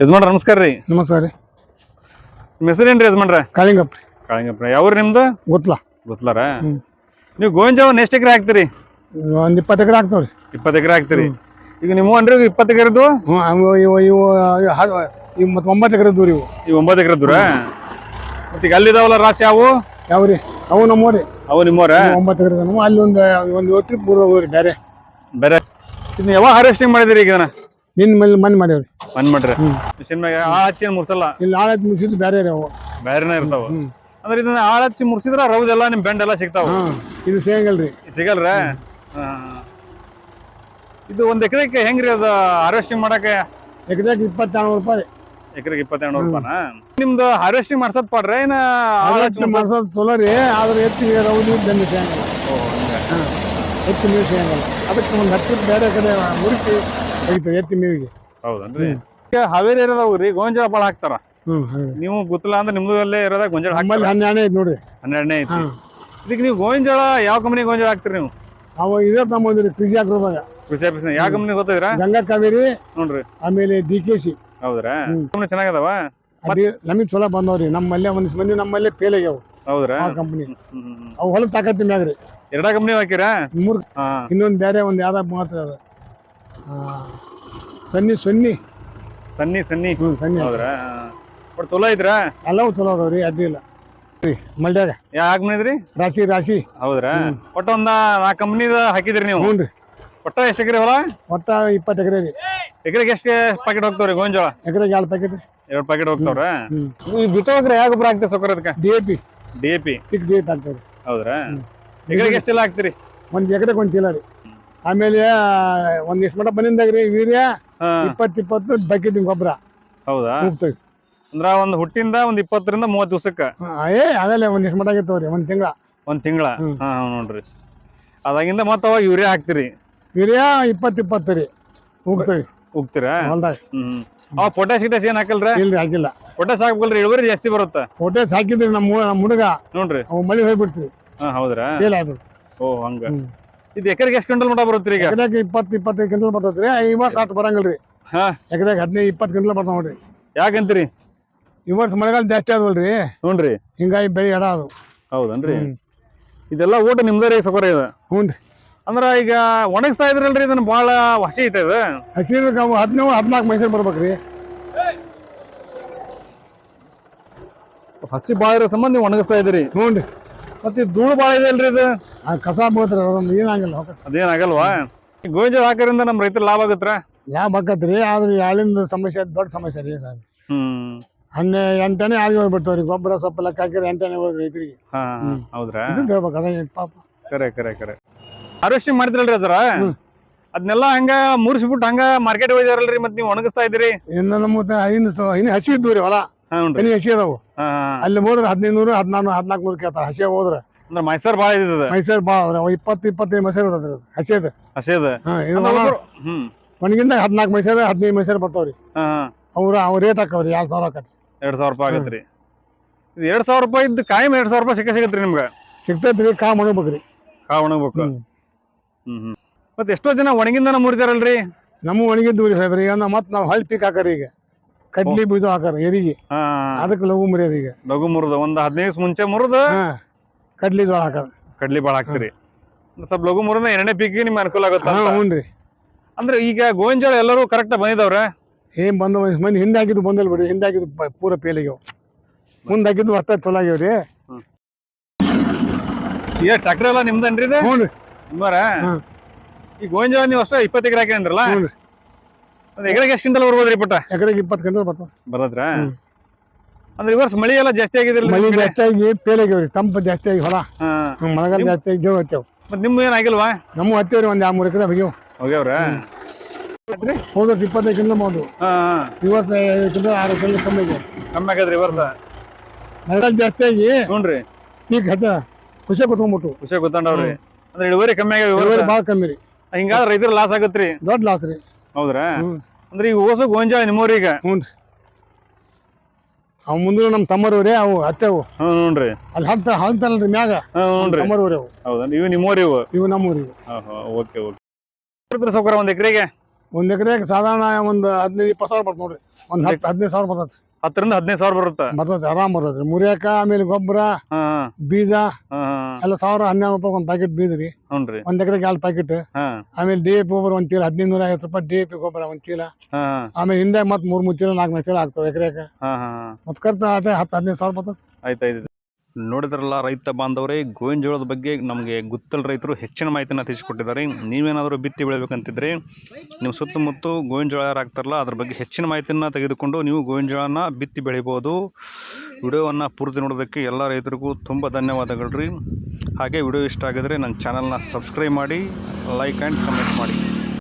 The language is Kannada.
ಯಜಮಾನ್ರ ನಮಸ್ಕಾರ ರೀ. ನಮಸ್ಕಾರ ರೀ. ನಿಮ್ಮ ಹೆಸರೇನ್ರಿ ಯಜಮಾನ್ರ? ಕಾಳಿಂಗಪ್ಪ ರೀ. ಕಾಳಿಂಗಪ್ಪ ಯಾವ ನಿಮ್ದು? ಗೊತ್ತಲ ಗೊತ್ತಲಾರ ನೀವು ನೀವು ಗೋವಿಂಜಾವನ್ ಎಷ್ಟು ಎಕರೆ ಹಾಕ್ತೀರಿ? ಒಂದು ಇಪ್ಪತ್ತು ಎಕರೆ ಹಾಕ್ತಾವ್ರಿ. ಇಪ್ಪತ್ತು ಎಕರೆ ಹಾಕ್ತೀರಿ. ಈಗ ನಿಮ್ಮ ಅಂದ್ರೆ ಇಪ್ಪತ್ತು ಎಕರೆದು? ಹ್ಞೂ ಅವು ಇವು ಇವು ಮತ್ತು ಒಂಬತ್ತು ಎಕರೆ ದೂರ ಇವು. ಈ ಒಂಬತ್ತು ಎಕರೆ ದೂರ ಮತ್ತೆ ಈಗ ಅಲ್ಲಿದಾವಲ್ಲ ರಾಶಿ ಯಾವು ಯಾವ ರೀ? ಅವು ನಮ್ಮವ್ರಿ ಅವು ನಿಮ್ಮವ್ರ ಒಂಬತ್ತು ಎಕರೆ ನಮ್ಮ ಅಲ್ಲಿ ಒಂದು ಒಂದು ಟ್ರಿಪ್ ಹೋಗ್ರಿ ಬೇರೆ. ಬೇರೆ. ಇದನ್ನ ಯಾವಾಗ ಹಾರ್ವೆಸ್ಟಿಂಗ್ ಮಾಡಿದಿರಿ ಈಗ ಇದನ್ನ? ನಿನ್ನ ಮೇಲೆ ಮನ್ ಮಾಡ್ಯಾವ್ರಿ. ಮನ್ ಮಾಡ್ರಿ. ಮಿಷಿನ್ ಮ್ಯಾಗ ಆಳ್ ಹಚ್ಚಿ ಮುರ್ಸಲ್ಲ? ಇಲ್ಲಿ ಆಳತ್ ಮುಗಿಸಿದ್ ಬೇರೆ ರೀ ಅವು. ಬೇರೆನೇ ಇರ್ತಾವ. ಅಂದ್ರೆ ಇದನ್ನ ಆಳ ಹಚ್ಚಿ ಮುರ್ಸಿದ್ರ ರೌದೆಲ್ಲ ನಿಮ್ ಬೆಂಡ್ ಎಲ್ಲ ಸಿಗ್ತಾವ ಇದು ಸಿಗಲ್ರಿ? ಸಿಗಲ್ರ ಇದು ಒಂದ್ ಎಕರೆಗೆ ಹೆಂಗ್ರಿ ಅದು ಹಾರ್ವೆಸ್ಟಿಂಗ್ ಮಾಡಕ್ಕೆ? ಎಕರೆಗೆ ಇಪ್ಪತ್ತಾರು ರೂಪಾಯಿ. ಎಕರೆಗೆ ಇಪ್ಪತ್ತೆರಡು ರೂಪಾಯನಾ? ನಿಮ್ದು ಹಾರ್ವೆಸ್ಟಿಂಗ್ ಮಾಡ್ಸದ್ ಪಾಡ್ರ? ಏನ ಮಾಡ್ಸೋದು ಚಲೋ ರೀ ಆದ್ರೆ ಎತ್ತಿಗೆ ರೌದಿ ಬೆಂಡ್ ಸೇಂಗಲ್ಲ ಹೆಚ್ಚು ಮೇವು ಸೇಂಗಲ್ಲ ಅದಕ್ಕೆ ಒಂದು ಹತ್ತಿರ ಬೇರೆ ಕಡೆ ಮುರಿಸಿ ತೆಗಿತಾರೆ ಎತ್ತಿ ಮೇವಿಗೆ. ಹೌದನ್ರಿ? ಈಗ ಹಾವೇರಿ ಏರಿಯಾದಾಗ ರೀ ಗೋಂಜಾಳ ಭಾಳ ಹಾಕ್ತಾರ. ಹಾಗೆ ನೀವು ಗೊತ್ತಿಲ್ಲ ಅಂದ್ರೆ ನಿಮ್ದು ಅಲ್ಲೇ ಇರೋದ ಗೋಂಜಾಳ ನಮ್ಮಲ್ಲಿ ಹಾಕ್ತಾರ ಹನ್ನೆರಡನೇ ಐತೆ ನೋಡ್ರಿ. ಹನ್ನೆರಡನೇ ಐತಿ. ಇದಕ್ಕೆ ನೀವು ಗೋಂಜಾಳ ಯಾವ ಕಂಪನಿ ಗೋಂಜಾಳ ಹಾಕ್ತೀರಿ ನೀವು? ಅವ ಇದೇ ತಗೊಂಬಂದ್ರಿ ಕೃಷಿ ಹಾಕ್ರೋದಾಗ ಕೃಷಿ ಆಫೀಸ್ ಯಾವ ಕಂಪ್ನಿ ಗೊತ್ತಿದ್ರಾ ಗಂಗಾ ಕಾವೇರಿ ನೋಡ್ರಿ. ಆಮೇಲೆ ಡಿ ಕೆ ಸಿ. ಹೌದ್ರಾ? ಹ್ಮ್. ಕಂಪನಿ ಚೆನ್ನಾಗದವ? ಅದೇ ನಮಗೆ ಚಲೋ ಬಂದವ್ರಿ ನಮ್ಮಲ್ಲೇ ಒಂದಿಷ್ಟು ಮಂದಿ ನಮ್ಮಲ್ಲೇ ಫೇಲ್ ಆಗ್ಯಾವ. ಹೌದ್ರಾ? ಆ ಕಂಪ್ನಿ ಹ್ಮ್. ಅವು ಹೊಲ ತಾಕತ್ತಿ ಮ್ಯಾಗ್ರಿ. ಎರಡ ಕಂಪ್ನಿ ಹಾಕಿರಾ? ಮೂರ್ ಹಾ. ಇನ್ನೊಂದು ಬೇರೆ ಒಂದ್ ಯಾವ್ದಾಗ ಮಾತ್ರ ಅದ. ಸನ್ನಿ ಸನ್ನಿ. ಸನ್ನಿ ಸನ್ನಿ. ಹ್ಞೂ ಸನ್ನಿ. ಹೌದ್ರಾ? ಬಟ್ ಚಲೋ ಐತ್ರಾ ಎಲ್ಲವೂ ಚಲೋ ಅದಾವ್ರಿ ಅದ್ ರೀ ಮಲ್ಡ್ಯಾಗ. ಯಾವ ಮನಿದ್ರಿ ರಾಶಿ ರಾಶಿ. ಹೌದ್ರಾ? ಒಟ್ಟ ಒಂದ ನಾಲ್ಕು ಕಂಪ್ನಿದ ಹಾಕಿದ್ರಿ ನೀವು? ಹ್ಞೂ ರೀ ಒಟ್ಟ ಎಷ್ಟು ಎಕರೆ ಹೊಲ? ಒಟ್ಟ ಇಪ್ಪತ್ತು ಎಕರೆ ರೀ. ಎಕರೆಗೆ ಎಷ್ಟು ಪ್ಯಾಕೆಟ್ ಹೋಗ್ತಾವ್ರಿ ಗೋಂಜೋಳ? ಎಕರೆಗೆ ಎರಡು ಪ್ಯಾಕೆಟ್ ಎರಡು ಪ್ಯಾಕೆಟ್ ಹೋಗ್ತಾವ್ರ? ಹ್ಞೂ ಈ ಬಿತ್ತೋಗ್ರೆ ಯಾವ ಗೊಬ್ಬರ ಹಾಕ್ತೀರಿ ಸೊಕ್ಕರ ಅದಕ್ಕೆ? D A P. D A P. Pick D A P ಹಾಕ್ತೇವೆ ಹೌದ್ರಾ? ಎಕರೆಗೆ ಎಷ್ಟೆಲ್ಲ ಹಾಕ್ತೀರಿ? ಒಂದು ಎಕರೆಗೆ ಒಂದು ಚೀಲ ರೀ. ಆಮೇಲೆ ಒಂದ್ ಎಷ್ಟು ಮಟ ಬಂದಿಂದಾಗ ರೀ ವೀರ್ಯ ಹಾ. ಇಪ್ಪತ್ತು ಇಪ್ಪತ್ತು ಬಕೆಟ್ ಗೊಬ್ಬರ. ಹೌದಾ? ಹೋಗ್ತೇವೆ ಅಂದ್ರ ಒಂದ್ ಹುಟ್ಟಿಂದ ಒಂದ್ ಇಪ್ಪತ್ತರಿಂದ ಮೂವತ್ತು ದಿವಸಕ್ಕ? ಏ ಅದಲ್ಲೇ ಒಂದ್ ಎಷ್ಟು ಮಟ ಆಗಿರ್ತಾವ್ರಿ ಒಂದು ತಿಂಗಳ. ಒಂದ್ ತಿಂಗಳ? ಹ್ಮ್. ಹಾ ಹಾ, ನೋಡ್ರಿ. ಅದಾಗಿಂದ ಮತ್ತ ಅವಾಗ ಯೂರಿಯಾ ಹಾಕ್ತಿರಿ? ಯೂರಿಯಾ ಇಪ್ಪತ್ ಇಪ್ಪತ್ತು ರೀ ಹೋಗ್ತೀವಿ ಹೋಗ್ತೀರಾ ಹೊಲ್ದಾಗ. ಹ್ಮ್ ಅವ ಪೊಟ್ಯಾಶ್ ಗಿಟ್ಯಾಸ್ ಏನ್ ಹಾಕಲ್ರ? ಇಲ್ರಿ ಹಾಕಿಲ್ಲ. ಪೊಟ್ಯಾಸ್ ಹಾಕ್ಬೇಕಲ್ರಿ ಇಳುವರಿ ಜಾಸ್ತಿ ಬರುತ್ತ? ಫೋಟೋಸ್ ಹಾಕಿದ್ರಿ ನಮ್ಮ ಹು- ನಮ್ಮ ಹುಡುಗ. ನೋಡ್ರಿ. ಅವು ಮಳಿ ಹೋಗ್ಬಿಡ್ತೀವಿ. ಹಾ ಹೌದ್ರಾ? ಫೇಲ್ ಆಯ್ತು ಓ ಹಂಗ. ಹ್ಮ್. ಇದು ಎಕರೆಗೆ ಎಷ್ಟು ಕ್ವಿಂಟಲ್ ಮಟ ಬರುತ್ತೆ ಈಗ? ಎಕರೆಗೆ ಇಪ್ಪತ್ತು ಇಪ್ಪತ್ತೈದು ಕ್ವಿಂಟಲ್ ಬರ್ತೈತ್ರಿ ಐವತ್ತು ಅಷ್ಟು ಬರಂಗಿಲ್ರಿ. ಹಾ. ಎಕರೆಗೆ ಹದಿನೈದು ಇಪ್ಪತ್ತು ಕ್ವಿಂಟಲ್ ಬರ್ತಾವ ನೋಡ್ರಿ. ಯಾಕಂತೀರಿ? ಈ ವರ್ಷ ಮಳೆಗಾಲ ಜಾಸ್ತಿ ಆದವಲ್ರಿ. ಹ್ಞೂನ್ರಿ ಹಿಂಗಾಗಿ ಬೆಳೆ ಎಡ ಅದು. ಹೌದನ್ರಿ. ಇದೆಲ್ಲ ಊಟ ನಿಮ್ದೇ ರೀ ಸೊಕರ ಇದೆ? ಹ್ಞೂ ರೀ. ಅಂದ್ರೆ ಈಗ ಒಣಗಿಸ್ತಾ ಇದ್ರಲ್ರಿ ಇದನ್ನ ಭಾಳ ಹಸಿ ಐತೆ ಇದು? ಹಸಿರು ಹದಿನೇಳು ಹದಿನಾಲ್ಕು ಮೈಸೂರು ಬರ್ಬೇಕ್ರಿ. ಹಸಿ ಭಾಳ ಇರೋ ಸಂಬಂಧ ನೀವು ಒಣಗಿಸ್ತಾ ಇದ್ರಿ ಹ್ಞೂ ರೀ. ಮತ್ತೆ ಧೂಳು ಬಾಳ ಇದೆ ಅಲ್ರಿ ಇದು? ಆ ಕಸ ಬೀಳ್ತಾರೆ ಅದೊಂದು ಏನಾಗಲ್ಲ ಹೋಗತ್ತೆ ಅದೇನಾಗಲ್ವಾ? ಗೋಂಜಾಳ ಹಾಕೋದ್ರಿಂದ ನಮ್ಮ ರೈತರ ಲಾಭ ಆಗತ್ರ ಯಾವ ಬಕ್ಕತ್ರಿ ಆದ್ರೆ ಯಾಳಿಂದ ಸಮಸ್ಯೆ ದೊಡ್ಡ ಸಮಸ್ಯೆ ರೀ ಸರ್. ಹ್ಮ್. ಹನ್ನೆ ಎಂಟನೇ ಆಗಿ ಹೋಗ್ಬಿಡ್ತಾವ್ರಿ ಗೊಬ್ಬರ ಸೊಪ್ಪು ಲೆಕ್ಕ ಹಾಕಿದ್ರೆ ಎಂಟನೇ ಹೋಗಿ ರೈತರಿಗೆ. ಹಾ ಹ್ಮ್. ಹೌದ್ರಾ? ಇದು ಹೇಳ್ಬೇಕು ಅದ ಪಾಪ. ಕರೆ ಕರೆ ಕರೆ. ಹಾರ್ವೆಸ್ಟಿಂಗ್ ಮಾಡಿದ್ರಲ್ರಿ ಸರ? ಹ್ಮ್. ಅದನ್ನೆಲ್ಲ ಹಂಗ ಮುರಿಸ್ಬಿಟ್ಟು ಹಂಗ ಮಾರ್ಕೆಟ್ ಹೋಗಿದಾರಲ್ರಿ ಮತ್ತೆ ನೀವು ಒಣಗಿಸ್ತಾ ಇದ್ರಿ ಇನ್ನು ನಮ್ಮ ಇನ್ನು ಇನ್ನು ಹಸಿ ಇದ್ವು ರೀ ಹೊಲ. ಹಸಿ ಅದಾವು. ಅಲ್ಲಿ ಹೋದ್ರೆ ಹದಿನೈದು ನೂರು ಹದಿನಾರು ಹದಿನಾಲ್ಕು ನೂರು ಕೇಳ್ತಾರೆ. ಹಸಿ ಹೋದ್ರೆ. ಅಂದ್ರೆ ಮೈಸೂರ್ ಬಾಳ ಇದ್ದದ ಮೈಸೂರು ಬಾ ಅದ್ರ ಇಪ್ಪತ್ತು ಇಪ್ಪತ್ತೈದು ಮೈಸೂರು ಅದು ಹಸಿ ಅದು ಹಸಿ ಅದ ಹಾಂ ಇದು ಹ್ಮ್. ಒಣಗಿಂದ ಹದಿನಾಲ್ಕು ಮೈಸೂರು ಹದಿನೈದು ಮೈಸೂರು ಬರ್ತಾವ್ರಿ. ಹಾ ಅವ್ರ ಅವ್ರು ರೇಟ್ ಹಾಕವ್ರಿ ಎರಡು ಸಾವಿರ ಹಾಕತ್ರಿ ಎರಡ್ ಸಾವಿರ ರೂಪಾಯಿ ಆಗತ್ರಿ. ಇದು ಎರಡ್ ಸಾವಿರ ರೂಪಾಯಿ ಇದ್ದು ಕಾಯಂ ಎರಡ್ ಸಾವಿರ ರೂಪಾಯಿ ಸಿಕ್ಕ ಸಿಗತ್ರಿ ನಿಮ್ಗೆ? ಸಿಗ್ತೈತ್ರಿ ಕಾ ಮಾಡ್ಬೇಕ್ರಿ ಕಾ ಒಣಗ್ಬೇಕು. ಹ್ಮ್. ಹ್ಮ್ ಮತ್ತೆ ಎಷ್ಟೋ ಜನ ಒಣಗಿಂದನ ಮುರಿದಾರಲ್ರಿ? ನಮ್ಮ ಒಣಗಿದ್ದು ರೀ ಸಾಹೇಬ್ರಿ ಈಗ ಮತ್ತೆ ನಾವು ಹಳ್ಳಿ ಪೀಕ್ ಹಾಕರಿ ಈಗ. ಕಡ್ಲಿ ಬೀಜ ಹಾಕಾರ ಎರಿಗೆ. ಹಾ. ಅದಕ್ಕೆ ಲಘು ಮುರಿಯೋದು ಈಗ. ಲಘು ಮುರಿದ ಒಂದ್ ಹದಿನೈದು ದಿವಸ ಮುಂಚೆ ಮುರಿದ ಹಾಂ. ಕಡ್ಲಿ ಜೋಳ ಹಾಕೋದು ಕಡ್ಲಿ ಬಾಳ ಹಾಕ್ತಿರಿ. ಸ್ವಲ್ಪ ಲಘು ಮುರಿದ ಎರಡನೇ ಪೀಕಿಗೆ ನಿಮ್ಗೆ ಅನುಕೂಲ ಆಗುತ್ತೆ ಹಾಂ ಹ್ಞೂ ರೀ. ಅಂದ್ರೆ ಈಗ ಗೋವಿನ ಎಲ್ಲರೂ ಕರೆಕ್ಟ್ ಬಂದಿದವ್ರ? ಏನ್ ಬಂದ ಮಂದಿ ಹಿಂದೆ ಹಾಕಿದ್ದು ಬಂದಿಲ್ಲ ಬಿಡ್ರಿ ಹಿಂದೆ ಹಾಕಿದ್ದು ಪ- ಪೂರ ಪೇಲಿಗೆ ಆಗ್ಯಾವ ಮುಂದೆ ಹಾಕಿದ್ದು ಅಷ್ಟೇ ಚಲೋ ಆಗ್ಯಾವ್ರಿ ಈಗ ಟ್ರ್ಯಾಕ್ಟರ್ ಎಲ್ಲ ನಿಮ್ದನ್ರಿ ಇದು? ಹ್ಞೂ ರೀ. ನಿಮ್ಮರ. ಈ ಗೋವಿನ ನೀವು ಅಷ್ಟೇ ಇಪ್ಪತ್ತು ಎಕರೆ ಹಾಕಿದ್ರಲ್ಲ ಹ್ಞೂ ರೀ. ಒಂದ್ ಎಕರೆಗೆ ಎಷ್ಟು ಕ್ವಿಂಟಲ್ ಬರ್ಬೋದ್ರಿ ಪುಟ್ಟ? ಎಕರೆಗೆ ಇಪ್ಪತ್ತು ಬರದ್ರ. ಅಂದ್ರೆ ಈ ವರ್ಷ ಮಳಿ ಎಲ್ಲ ಜಾಸ್ತಿ ಮಳೆ? ಜಾಸ್ತಿ ಆಗಿ ಫೇಲ್ ಆಗ್ಯಾವ್ರಿ ತಂಪು ಜಾಸ್ತಿ ಆಗಿ ಹೊಲ. ಮಳೆಗಾಲ ಜಾಸ್ತಿ ಆಗಿ ಜೋಗ ಹತ್ತೇವ್ ಮತ್ ನಿಮ್ ಏನ್ ಆಗಿಲ್ವಾ? ನಮ್ಮ ಹತ್ತೇವ್ರಿ ಒಂದ್ ಎರಡು ಮೂರು ಎಕರೆ ಹೋಗ್ಯಾವ. ಹೋಗ್ಯಾವ್ರ? ಹೋದ ವರ್ಷ ಇಪ್ಪತ್ತೈದು ಕ್ವಿಂಟಲ್ ಮಾಡೋದು ಹಾ ಹಾ. ಇವತ್ತು ಐದು ಕ್ವಿಂಟಲ್ ಆರು ಕ್ವಿಂಟಲ್ ಕಮ್ಮಿ ಆಗ್ಯಾವ ಕಮ್ಮಿ ಆಗದ್ರಿ ಈ ವರ್ಷ. ಮಳೆಗಾಲ ಜಾಸ್ತಿ ಆಗಿ ಈಗ ಹತ್ತ ಖುಷಿ ಕುತ್ಕೊಂಡ್ಬಿಟ್ಟು ಖುಷಿ ಅಂದ್ರೆ ಇಳುವರಿ ಕಮ್ಮಿ ಆಗ್ಯಾವ ಇಳುವರಿ ಭಾಳ ಕಮ್ಮಿ ರೀ. ಹಿಂಗಾದ್ರೆ ರೈತರ ಲಾಸ್ ಆಗತ್ರಿ? ದೊಡ್ಡ ಲಾಸ್ ರೀ. ಹೌದ್ರಾ? ಅಂದ್ರೆ ಈಗ ಓಸು ಗೋಂಜಾಳ ನಿಮ್ಮವ್ರೀಗ ಹ್ಞೂ ರೀ ಅವು ಮುಂದೆ ನಮ್ಮ ತಮ್ಮರವ್ರಿ ಅವು ಹತ್ತೇವು ಹ್ಞೂ ನೋಡ್ರಿ ಅಲ್ಲಿ ಹಂತ ಹಂತಲ್ರಿ ಮ್ಯಾಗ. ಹ್ಞೂ ನೋಡ್ರಿ ತಮ್ಮರವ್ರಿ ಅವು. ಹೌದಾ? ಇವು ನಿಮ್ಮೂರಿ ಇವು? ಇವು ನಮ್ಮೂರಿ ಓಕೆ ಓಕೆ. ಸೌಕರ್ಯ ಒಂದು ಎಕರೆಗೆ? ಒಂದು ಎಕರೆಗೆ ಸಾಧಾರಣ ಒಂದು ಹದಿನೈದು ಇಪ್ಪತ್ತು ಸಾವಿರ ಬರ್ತದೆ ನೋಡ್ರಿ. ಒಂದು ಹತ್ತು ಹದಿನೈದು ಸಾವಿರ ಬರ್ತದೆ. ಹತ್ತರಿಂದ ಹದಿನೈದು ಸಾವಿರ ಬರುತ್ತೆ. ಬರ್ತದೆ ಆರಾಮ್ ಬರ್ತದೆ ಮುರಿಯಾಕ ಆಮೇಲೆ ಗೊಬ್ಬರ ಹಾ ಬೀಜ ಎಲ್ಲ ಸಾವಿರ ಹನ್ನೆರಡು ರೂಪಾಯಿ ಒಂದ್ ಪ್ಯಾಕೆಟ್ ಬೀಜ ರೀ. ಹ್ಞೂ ಒಂದ್ ಎಕರೆ ಎಕರೆಗೆ ಎರಡು ಪ್ಯಾಕೆಟ್ ಹಾ. ಆಮೇಲೆ ಡಿ ಎ ಪಿ ಗೊಬ್ಬರ ಒಂದ್ ಚೀಲ ಹದಿನೈದು ನೂರ ಐವತ್ತು ರೂಪಾಯಿ ಡಿ ಎ ಪಿ ಗೊಬ್ಬರ ಒಂದ್ ಚೀಲ. ಹಾ ಆಮೇಲೆ ಹಿಂದೆ ಮತ್ತ್ ಮೂರ್ ಮೂರ್ ಚೀಲ ನಾಲ್ಕು ನಾಲ್ಕು ಚೀಲ ಆಗ್ತವೆ ಎಕರೆಗೆ ಹಾ ಹಾ ಮತ್ತೆ ಖರ್ಚು ಅದೇ ಹತ್ತು ಹದಿನೈದು ಸಾವಿರ ಬರ್ತದೆ ಆಯ್ತಾಯ್ತು ನೋಡಿದ್ರಲ್ಲ ರೈತ ಬಾಂಧವರೇ, ಗೋವಿನ ಜೋಳದ ಬಗ್ಗೆ ನಮಗೆ ಗುತ್ತಲ್ ರೈತರು ಹೆಚ್ಚಿನ ಮಾಹಿತಿನ ತಿಳಿಸಿಕೊಟ್ಟಿದ್ದಾರೆ. ನೀವೇನಾದರೂ ಬಿತ್ತಿ ಬೆಳಿಬೇಕಂತಿದ್ರೆ ನಿಮ್ಮ ಸುತ್ತಮುತ್ತ ಗೋವಿನ ಜೋಳ ಯಾರು ಅದ್ರ ಬಗ್ಗೆ ಹೆಚ್ಚಿನ ಮಾಹಿತಿಯನ್ನು ತೆಗೆದುಕೊಂಡು ನೀವು ಗೋವಿನ ಜೋಳನ ಬಿತ್ತಿ ಬೆಳಿಬೋದು. ವಿಡಿಯೋವನ್ನು ಪೂರ್ತಿ ನೋಡೋದಕ್ಕೆ ಎಲ್ಲ ರೈತರಿಗೂ ತುಂಬ ಧನ್ಯವಾದಗಳು ರೀ ಹಾಗೆ ವಿಡಿಯೋ ಇಷ್ಟ ಆಗಿದರೆ ನನ್ನ ಚಾನಲ್ನ ಸಬ್ಸ್ಕ್ರೈಬ್ ಮಾಡಿ, ಲೈಕ್ ಆ್ಯಂಡ್ ಕಮೆಂಟ್ ಮಾಡಿ.